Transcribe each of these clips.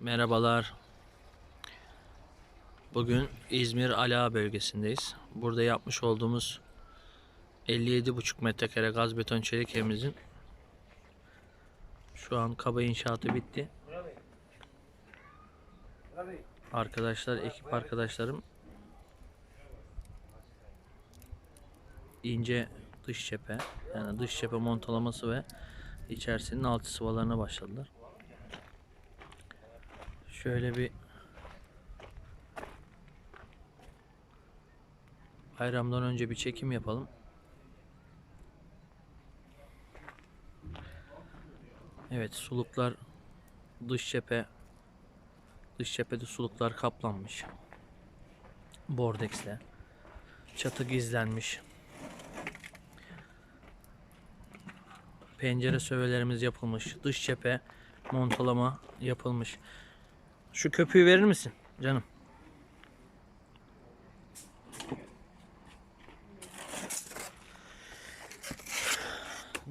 Merhabalar. Bugün İzmir Ala bölgesindeyiz. Burada yapmış olduğumuz 57,5 metrekare gaz beton çelik evimizin şu an kaba inşaatı bitti. Arkadaşlar, ekip arkadaşlarım ince dış cephe yani dış cephe montalaması ve içerisinin altı sıvalarına başladılar. Şöyle bir bayramdan önce bir çekim yapalım. Evet suluklar dış cephe dış cephede suluklar kaplanmış. Bordexle. Çatı gizlenmiş. Pencere sövelerimiz yapılmış. Dış cephe montalama yapılmış. Şu köpüğü verir misin canım?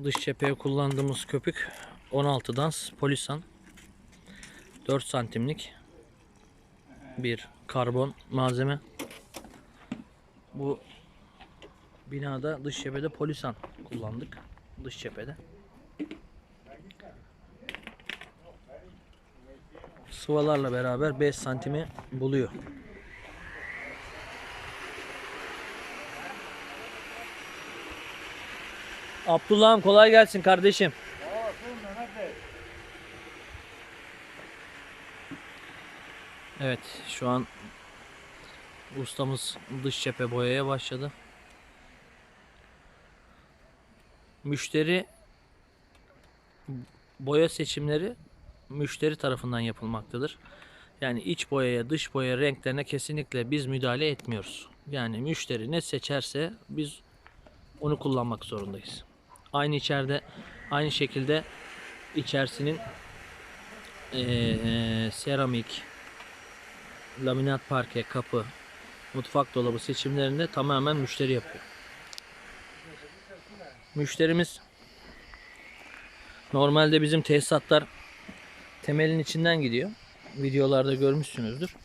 Dış cepheye kullandığımız köpük 16 dans polisan 4 santimlik bir karbon malzeme. Bu binada dış cephede polisan kullandık. Dış cephede. Sıvalarla beraber 5 santimi buluyor. Abdullah'ım kolay gelsin kardeşim. Evet şu an ustamız dış cephe boyaya başladı. Müşteri boya seçimleri müşteri tarafından yapılmaktadır. Yani iç boyaya, dış boya renklerine kesinlikle biz müdahale etmiyoruz. Yani müşteri ne seçerse biz onu kullanmak zorundayız. Aynı içeride aynı şekilde içerisinin eee, seramik, laminat parke, kapı, mutfak dolabı seçimlerinde tamamen müşteri yapıyor. Müşterimiz normalde bizim tesisatlar temelin içinden gidiyor. Videolarda görmüşsünüzdür.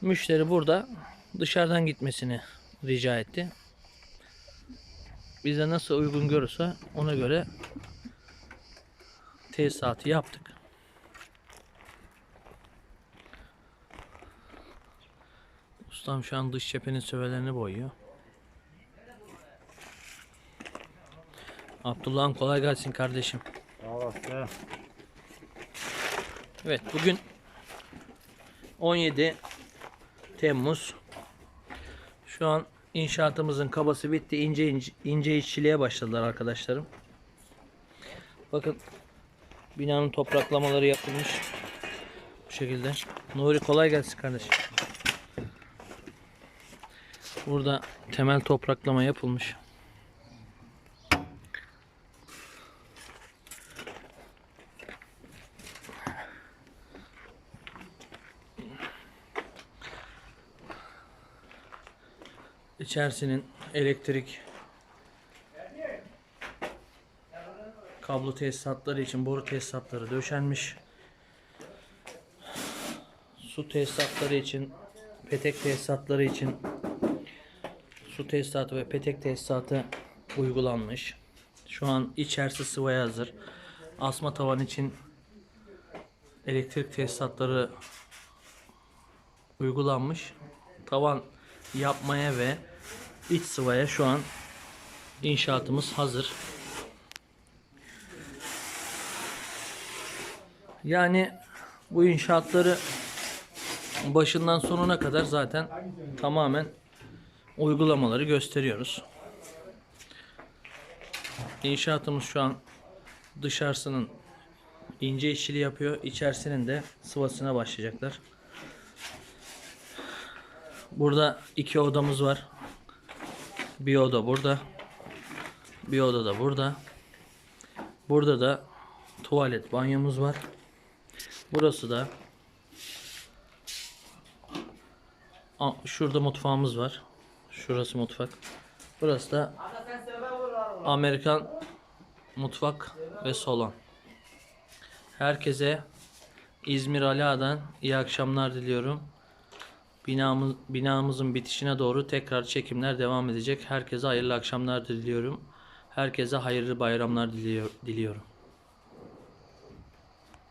Müşteri burada dışarıdan gitmesini rica etti. Bize nasıl uygun görürse ona göre tesisatı yaptık. Ustam şu an dış cephenin sövelerini boyuyor. Abdullah'ım kolay gelsin kardeşim. Sağ olasın. Evet bugün 17 Temmuz. Şu an inşaatımızın kabası bitti. İnce ince, ince işçiliğe başladılar arkadaşlarım. Bakın binanın topraklamaları yapılmış. Bu şekilde. Nuri kolay gelsin kardeşim. Burada temel topraklama yapılmış. İçerisinin elektrik kablo tesisatları için boru tesisatları döşenmiş. Su tesisatları için, petek tesisatları için su tesisatı ve petek tesisatı uygulanmış. Şu an içerisi sıvaya hazır. Asma tavan için elektrik tesisatları uygulanmış. Tavan yapmaya ve iç sıvaya şu an inşaatımız hazır. Yani bu inşaatları başından sonuna kadar zaten tamamen uygulamaları gösteriyoruz. İnşaatımız şu an dışarısının ince işçiliği yapıyor. İçerisinin de sıvasına başlayacaklar. Burada iki odamız var. Bir oda burada. Bir oda da burada. Burada da tuvalet, banyomuz var. Burası da şurada mutfağımız var. Şurası mutfak. Burası da Amerikan mutfak ve salon. Herkese İzmir Ala'dan iyi akşamlar diliyorum. Binamız, binamızın bitişine doğru tekrar çekimler devam edecek. Herkese hayırlı akşamlar diliyorum. Herkese hayırlı bayramlar diliyor, diliyorum.